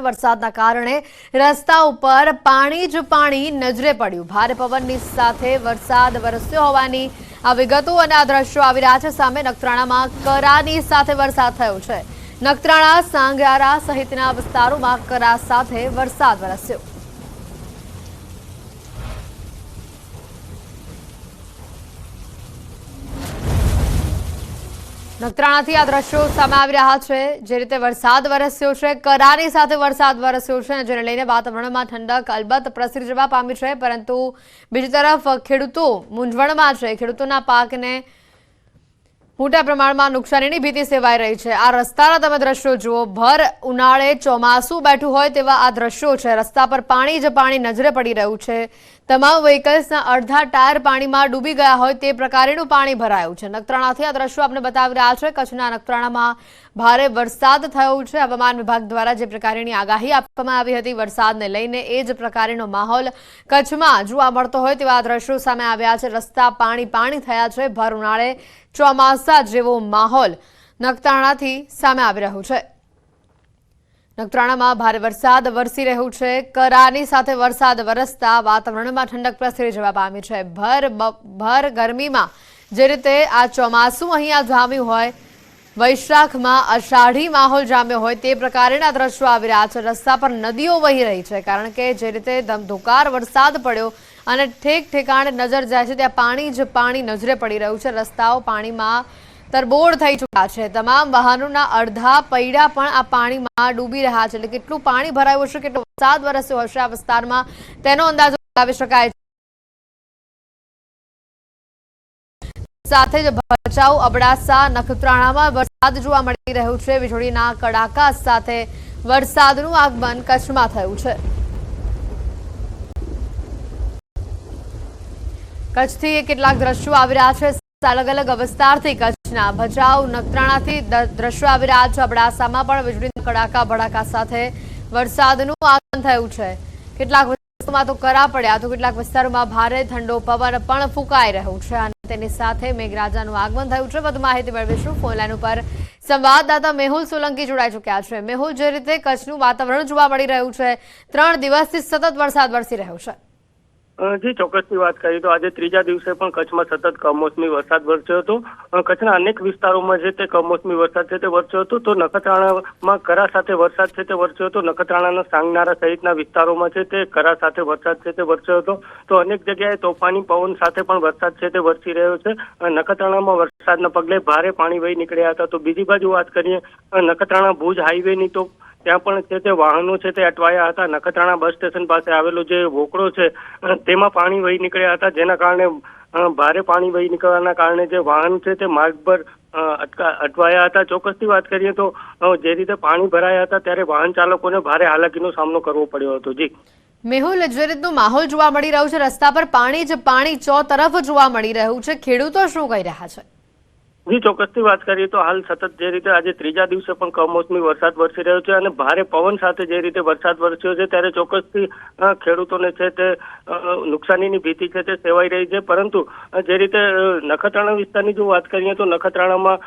વરસાદના કારણે રસ્તા ઉપર પાણી જ પાણી નજરે પડ્યું. ભારે પવનની સાથે વરસાદ વરસ્યો હોવાની આ વિગતો અને આ દ્રશ્યો આવી રહ્યા છે. સામે નખત્રાણામાં કરાની સાથે વરસાદ થયો છે. નખત્રાણા સાંગારા સહિતના વિસ્તારોમાં કરા સાથે વરસાદ વરસ્યો. નખત્રાણાથી આ દ્રશ્યો સામે આવી રહ્યા છે. જે રીતે વરસાદ વરસ્યો છે કરાની સાથે વરસાદ વરસ્યો છે જેને લઈને વાતાવરણમાં ઠંડક અલબત્ત પ્રસરી જવા પામી છે. પરંતુ બીજી તરફ ખેડૂતો મૂંઝવણમાં છે. ખેડૂતોના પાકને મોટા પ્રમાણમાં નુકસાનીની ભીતિ સેવાઈ રહી છે. આ રસ્તાના તમે દ્રશ્યો જુઓ. ભર ઉનાળે ચોમાસું બેઠું હોય તેવા આ દ્રશ્યો છે. રસ્તા પર પાણી જ પાણી નજરે પડી રહ્યું છે. તમામ વ્હીકલ્સના અડધા ટાયર પાણીમાં ડૂબી ગયા હોય તે પ્રકારેનું પાણી ભરાયું છે. નખત્રાણાથી આ દ્રશ્યો આપણે બતાવી રહ્યા છે. કચ્છના નખત્રાણામાં ભારે વરસાદ થયો છે. હવામાન વિભાગ દ્વારા જે પ્રકારની આગાહી આપવામાં આવી હતી, વરસાદને લઈને એ જ પ્રકારનો માહોલ કચ્છમાં જોવા મળતો હોય તેવા દ્રશ્યો સામે આવ્યા છે. રસ્તા પાણી પાણી થયા છે. ભર ઉનાળે ચોમાસા જેવો માહોલ નખત્રાણાથી સામે આવી રહ્યો છે. નખત્રાણામાં ભારે વરસાદ વરસી રહ્યું છે. કરાની સાથે વરસાદ વરસતા વાતાવરણમાં ઠંડક પ્રસરી જવા પામી છે. ભર ભર ગરમીમાં જે રીતે આ ચોમાસું અહીંયા જામ્યું હોય વૈશાખમાં અષાઢી માહોલ જામ્યો હોય તે પ્રકારના દ્રશ્યો આવી રહ્યા છે. રસ્તા પર નદીઓ વહી રહી છે કારણ કે જે રીતે ધમધોકાર વરસાદ પડ્યો અને ઠેક ઠેકાણે નજર જાય છે ત્યાં પાણી જ પાણી નજરે પડી રહ્યું છે. રસ્તાઓ પાણીમાં તરબોળ થઈ ચૂક્યા છે. તમામ વાહનોના અડધા પૈડા પણ આ પાણીમાં ડૂબી રહ્યા છે. એટલે કેટલું પાણી ભરાયું હશે, કેટલો વરસાદ વરસ્યો હશે આ વિસ્તારમાં તેનો અંદાજો લગાવી શકાય છે. સાથે જ ભચાઉ અબડાસા નખત્રાણામાં વરસાદ જોવા મળી રહ્યો છે. વીજળીના કડાકા સાથે વરસાદનું આગમન કચ્છમાં થયું છે. કચ્છથી કેટલાક દ્રશ્યો આવી રહ્યા છે. અલગ અલગ વિસ્તારથી કચ્છના ભચાઉ, નખત્રાણાથી દ્રશ્યો આવી રહ્યા છે. અબડાસામાં પણ વીજળીના કડાકા, ભડાકા સાથે વરસાદનું આગમન થયું છે. કેટલાક વિસ્તારોમાં તો કરા પડ્યા તો કેટલાક વિસ્તારોમાં ભારે ઠંડો પવન પણ ફૂંકાઈ રહ્યું છે. તેની સાથે મેઘરાજાનું આગમન થયું છે. વધુ માહિતી મેળવીશું ફોનલાઈન ઉપર. સંવાદદાતા મેહુલ સોલંકી જોડાઈ ચૂક્યા છે. મેહુલ, જે રીતે કચ્છનું વાતાવરણ જોવા મળી રહ્યું છે, ત્રણ દિવસથી સતત વરસાદ વરસી રહ્યો છે. જી ચોક્કસની વાત કરીએ તો આજે ત્રીજા દિવસે પણ કચ્છમાં સતત કમોસમી વરસાદ વરસ્યો હતો. કચ્છના અનેક વિસ્તારોમાં છે તે કમોસમી વરસાદ છે તે વરસ્યો હતો. તો નખત્રાણામાં કરા સાથે વરસાદ છે તે વરસ્યો હતો. નખત્રાણાના સાંગનારા સહિતના વિસ્તારોમાં છે તે કરા સાથે વરસાદ છે તે વરસ્યો હતો. તો અનેક જગ્યાએ તોફાની પવન સાથે પણ વરસાદ છે તે વરસી રહ્યો છે. નખત્રાણામાં વરસાદના પગલે ભારે પાણી વહી નીકળ્યા હતા. તો બીજી બાજુ વાત કરીએ નખત્રાણા ભુજ હાઈવેની તો ત્યાં પણ છે તે વાહનો છે તે અટવાયા હતા. નખત્રાણા બસ સ્ટેશન પાસે આવેલો જે વોકળો છે તેમાં પાણી વહી નીકળ્યા હતા. જેના કારણે ભારે પાણી વહી નીકળવાના કારણે જે વાહન છે તે માર્ગ પર અટવાયા હતા. ચોક્કસથી વાત કરીએ તો જે રીતે પાણી ભરાયા હતા ત્યારે વાહન ચાલકોને ભારે હાલાકીનો સામનો કરવો પડ્યો હતો. જી. મેહુલ જે માહોલ જોવા મળી રહ્યું છે. રસ્તા પર પાણી જ પાણી ચો તરફ જોવા મળી રહ્યું છે. ખેડૂતો શું કહી રહ્યા છે? જી ચોક્કસથી વાત કરીએ તો હાલ સતત જે રીતે આજે ત્રીજા દિવસે પણ કમોસમી વરસાદ વરસી રહ્યો છે અને ભારે પવન સાથે જે રીતે વરસાદ વરસ્યો છે ત્યારે ચોક્કસથી ખેડૂતોને છે તે નુકસાનીની ભીતિ છે તે સેવાઈ રહી છે. પરંતુ જે રીતે નખત્રાણા વિસ્તારની જો વાત કરીએ તો નખત્રાણામાં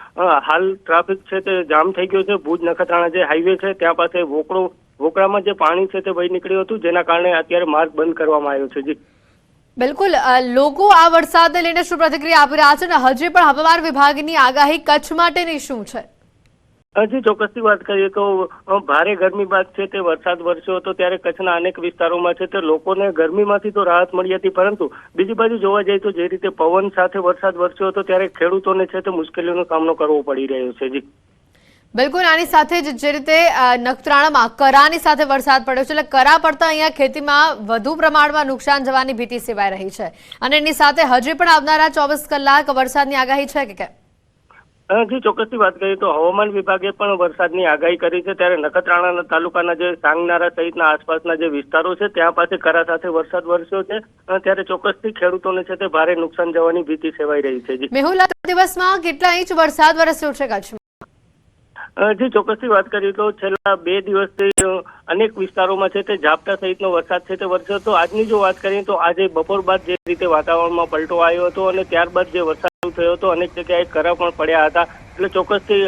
હાલ ટ્રાફિક છે તે જામ થઈ ગયો છે. ભુજ નખત્રાણા જે હાઈવે છે ત્યાં પાસે વોકળો વોકળામાં જે પાણી છે તે વહી નીકળ્યું હતું, જેના કારણે અત્યારે માર્ગ બંધ કરવામાં આવ્યો છે. જી. બિલકુલ લોકો આ વરસાદને લઈને શું પ્રતિક્રિયા આપી રહ્યા છે અને હજી પણ હવામાન વિભાગની આગાહી કચ્છ માટેની શું છે? હજી ચોક્કસથી વાત કરીએ તો ભારે ગરમી બાદ છે તે વરસાદ વરસ્યો હતો ત્યારે કચ્છના અનેક વિસ્તારોમાં છે તે લોકોને ગરમીમાંથી તો રાહત મળી હતી, પરંતુ બીજી બાજુ જોવા જઈએ તો જે રીતે પવન સાથે વરસાદ વરસ્યો હતો ત્યારે ખેડૂતોને છે તે મુશ્કેલીનો સામનો કરવો પડી રહ્યો છે. જી. બિલકુલ આની સાથે જ જે રીતે નખત્રાણામાં કરાની સાથે વરસાદ પડ્યો છે એટલે કરા પડતા અહીંયા ખેતીમાં વધુ પ્રમાણમાં નુકસાન જવાની ભીતિ સેવાઈ રહી છે. અને એની સાથે હજી પણ આવનારા ચોવીસ કલાક વરસાદની આગાહી છે કે કેમ? જી ચોક્કસથી વાત કરીએ તો હવામાન વિભાગે પણ વરસાદની આગાહી કરી છે. ત્યારે નખત્રાણા તાલુકાના જે સાંગનારા સહિતના આસપાસના જે વિસ્તારો છે ત્યાં પાસે કરા સાથે વરસાદ વરસ્યો છે. ત્યારે ચોક્કસથી ખેડૂતોને છે તે ભારે નુકસાન જવાની ભીતિ સેવાઈ રહી છે. મેહુલા દિવસમાં કેટલા ઇંચ વરસાદ વરસ્યો છે કચ્છમાં? જી ચોક્કસથી વાત કરીએ તો છેલ્લા બે દિવસથી અનેક વિસ્તારોમાં છે તે ઝાપટા સહિતનો વરસાદ છે તે વરસ્યો હતો. આજની જો વાત કરીએ તો આજે બપોર બાદ જે રીતે વાતાવરણમાં પલટો આવ્યો હતો અને ત્યારબાદ જે વરસાદ થયો હતો, અનેક જગ્યાએ કરા પણ પડ્યા હતા. એટલે ચોક્કસથી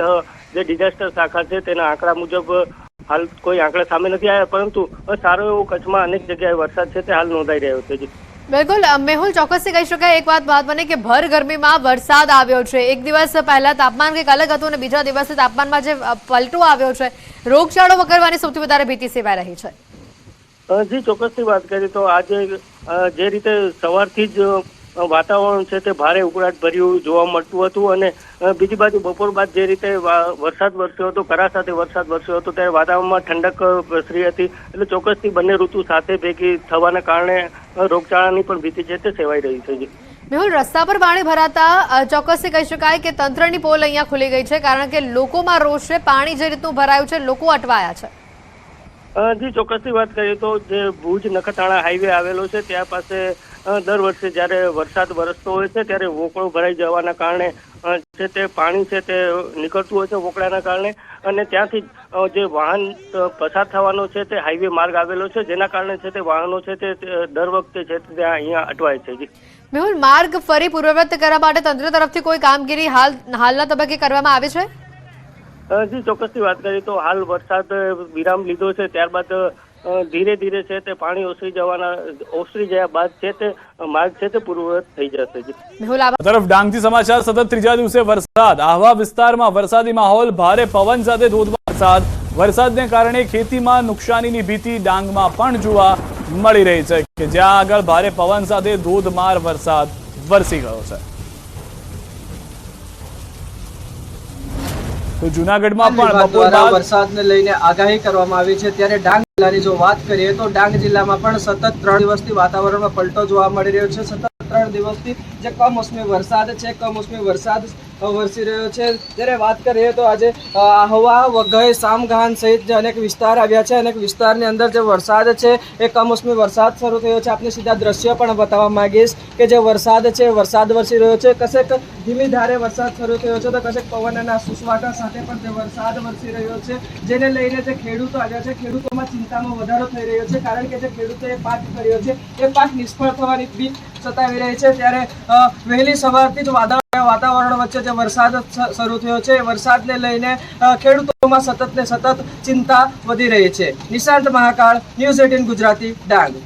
જે ડિઝાસ્ટર શાખા છે તેના આંકડા મુજબ હાલ કોઈ આંકડા સામે નથી આવ્યા, પરંતુ સારો એવો કચ્છમાં અનેક જગ્યાએ વરસાદ છે તે હાલ નોંધાઈ રહ્યો છે. જી બિલકુલ મેહુલ ચોક્કસથી કહી શકાય, એક વાત મહત્વની કે ભર ગરમીમાં વરસાદ આવ્યો છે. એક દિવસ પહેલા તાપમાન કંઈક અલગ હતું અને બીજા દિવસે તાપમાનમાં જે પલટો આવ્યો છે, રોગચાળો વકરવાની સૌથી વધારે ભીતિ સેવાઈ રહી છે. જી, ચોક્કસથી વાત કરીએ તો આજે જે રીતે સવારથી જ વાતાવરણ છે તે ભારે ઉકળાટ ભર્યું જોવા મળતું હતું અને બીજી બાજુ બપોર બાદ જે રીતે વરસાદ વરસ્યો હતો કરા સાથે વરસાદ વરસ્યો હતો ત્યારે વાતાવરણમાં ઠંડક પ્રસરી હતી. એટલે ચોક્કસથી બંને ઋતુ સાથે ભેગી થવાના કારણે રોગચાળાની પણ ભીતિ છે તે સેવાઈ રહી છે મેહુલ રસ્તા પર પાણી ભરાતા ચોક્કસથી કહી શકાય કે તંત્રની પોલ અહીંયા ખુલી ગઈ છે કારણ કે લોકોમાં રોષ છે પાણી જે રીતનું ભરાયું છે લોકો અટવાયા છે. જી ચોક્કસથી વાત કરીએ તો જે ભુજ નખત્રાણા હાઈવે આવેલો છે ત્યાં પાસે દર વર્ષે જ્યારે વરસાદ વરસતો હોય છે ત્યારે વોકળો ભરાઈ જવાના કારણે છે તે પાણી છે તે નીકળતું હોય છે વોકળાના કારણે અને ત્યાંથી જે વાહન પસાર થવાનો છે તે હાઈવે માર્ગ આવેલો છે જેના કારણે છે તે વાહનો છે તે દર વખતે છે તે ત્યાં અહીંયા અટવાય છે મેહુલ માર્ગ ફરી પૂર્વવત કરવા માટે તંત્ર તરફથી કોઈ કામગીરી હાલ હાલના તબક્કે કરવામાં આવે છે? જી ચોક્કસથી વાત કરીએ તો હાલ વરસાદ વિરામ લીધો છે ત્યારબાદ ધીરે ધીરે છે તે પાણી ઓસરી જવાના ઓસરી ગયા બાદ છે તે માર્ગ છે તે પૂર્વવત થઈ જશે. તરફ ડાંગથી સમાચાર સતત ત્રીજા દિવસે વરસાદ. આહવા વિસ્તારમાં વરસાદી માહોલ ભારે પવન સાથે ધોધમાર વરસાદ. વરસાદને કારણે ખેતીમાં નુકસાનીની ભીતિ ડાંગમાં પણ જોવા મળી રહી છે કે જ્યાં આગળ ભારે પવન સાથે ધોધમાર વરસાદ વરસી ગયો છે. તો જુનાગઢમાં પણ વરસાદને લઈને આગાહી કરવામાં આવી છે. ત્યારે ડાંગ જિલ્લાની જો વાત કરીએ તો ડાંગ જિલ્લામાં પણ સતત ત્રણ દિવસથી વાતાવરણમાં પલટો જોવા મળી રહ્યો છે. સતત ત્રણ દિવસથી જે કમોસમી વરસાદ છે, કમોસમી વરસાદ વરસી રહ્યો છે. જ્યારે વાત કરીએ તો આજે આહવા, વઘઈ, સામઘાન સહિત જે અનેક વિસ્તાર આવ્યા છે, અનેક વિસ્તારની અંદર જે વરસાદ છે, એ કમોસમી વરસાદ શરૂ થયો છે. આપને સીધા દ્રશ્ય પણ બતાવવા માંગીશ કે જે વરસાદ છે વરસાદ વરસી રહ્યો છે. કશેક ધીમી ધારે વરસાદ શરૂ થયો છે, તો કશેક પવનના સુસવાટા સાથે પણ તે વરસાદ વરસી રહ્યો છે. જેને લઈને જે ખેડૂતો આવ્યા છે, ખેડૂતોમાં ચિંતામાં વધારો થઈ રહ્યો છે, કારણ કે જે ખેડૂતોએ પાક કર્યો છે, એ પાક નિષ્ફળ થવાની બીક સતાવી રહી છે ત્યારે વહેલી સવારથી જ વાદળ વાતાવરણ વચ્ચે જે વરસાદ શરૂ થયો છે, એ વરસાદને લઈને ખેડૂતોમાં સતત ને સતત ચિંતા વધી રહી છે. Nishant Mahakal, news eighteen Gujarati, Dang.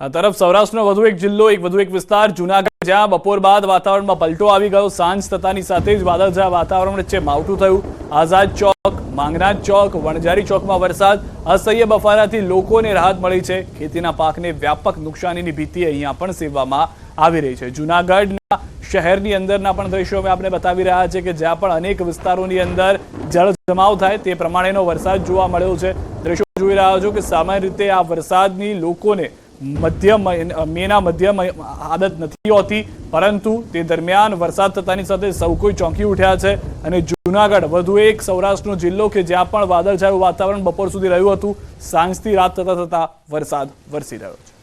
તરફ સૌરાષ્ટ્રનો વધુ એક જિલ્લો, એક વધુ એક વિસ્તાર, જુનાગઢ જ્યાં બપોર બાદ વાતાવરણમાં પલટો આવી ગયો. સાંજ થતાની સાથે જ વાદળછાયા વાતાવરણ વચ્ચે માવઠું થયું. આઝાદ ચોક માંગનાથ ચોક, વણઝારી ચોકમાં વરસાદ. અસહ્ય બફારાથી લોકોને રાહત મળી છે. ખેતીના પાકને વ્યાપક નુકસાનીની ભીતિ અહીંયા પણ સેવવામાં આવી રહી છે. જુનાગઢના શહેરની અંદરના પણ દ્રશ્યો આપણે બતાવી રહ્યા છે કે જ્યાં પણ અનેક વિસ્તારોની અંદર જળ જમાવ થાય તે પ્રમાણેનો વરસાદ જોવા મળ્યો છે. દ્રશ્યો જોઈ રહ્યા છો કે સામાન્ય રીતે આ વરસાદની લોકોને મધ્યમ મેના મધ્યમ આદત નથી હોતી, પરંતુ તે દરમિયાન વરસાદ થતાની સાથે સૌ કોઈ ચોંકી ઉઠ્યા છે અને જુનાગઢ, વધુ એક સૌરાષ્ટ્રનો જિલ્લો કે જ્યાં પણ વાદળછાયું વાતાવરણ બપોર સુધી રહ્યું હતું, સાંજથી રાત થતા થતા વરસાદ વરસી રહ્યો છે.